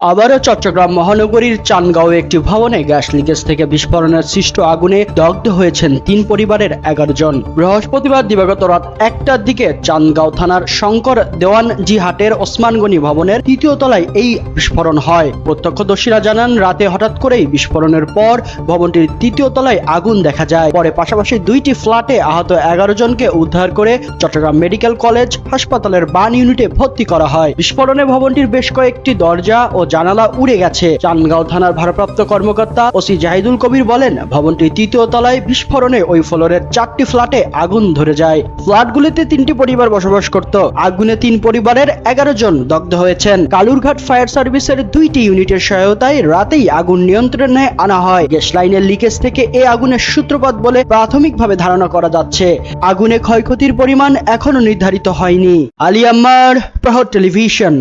আবারও চট্টগ্রাম মহানগরীর চানগাঁও একটি ভবনে গ্যাস লিকেজ থেকে বিস্ফোরণের সৃষ্ট আগুনে দগ্ধ হয়েছেন তিন পরিবারের এগারো জন। বৃহস্পতিবার দিবাগত রাত একটার দিকে চানগাঁও থানার শঙ্কর দেওয়ান জিহাটের ওসমানগনি ভবনের তৃতীয় তলায় এই বিস্ফোরণ হয়। প্রত্যক্ষদর্শীরা জানান, রাতে হঠাৎ করেই বিস্ফোরণের পর ভবনটির তৃতীয় তলায় আগুন দেখা যায়। পরে পাশাপাশি দুইটি ফ্ল্যাটে আহত এগারো জনকে উদ্ধার করে চট্টগ্রাম মেডিকেল কলেজ হাসপাতালের বান ইউনিটে ভর্তি করা হয়। বিস্ফোরণে ভবনটির বেশ কয়েকটি দরজা ও জানালা উড়ে গেছে। চানগাঁও থানার ভারপ্রাপ্ত কর্মকর্তা ওসি জাহিদুল কবির বলেন, ভবনটি তৃতীয় তলায় বিস্ফোরণে ওই ফ্লোরের চারটি ফ্ল্যাটে আগুন ধরে যায়। ফ্ল্যাটগুলিতে তিনটি পরিবার বসবাস করত। আগুনে তিন পরিবারের এগারো জন দগ্ধ হয়েছেন। কালুরঘাট ফায়ার সার্ভিসের দুইটি ইউনিটের সহায়তায় রাতেই আগুন নিয়ন্ত্রণে আনা হয়। গ্যাস লাইনের লিকেজ থেকে এ আগুনের সূত্রপাত বলে প্রাথমিকভাবে ধারণা করা যাচ্ছে। আগুনে ক্ষয়ক্ষতির পরিমাণ এখনও নির্ধারিত হয়নি। আলিয়াম্মার প্রহর টেলিভিশন।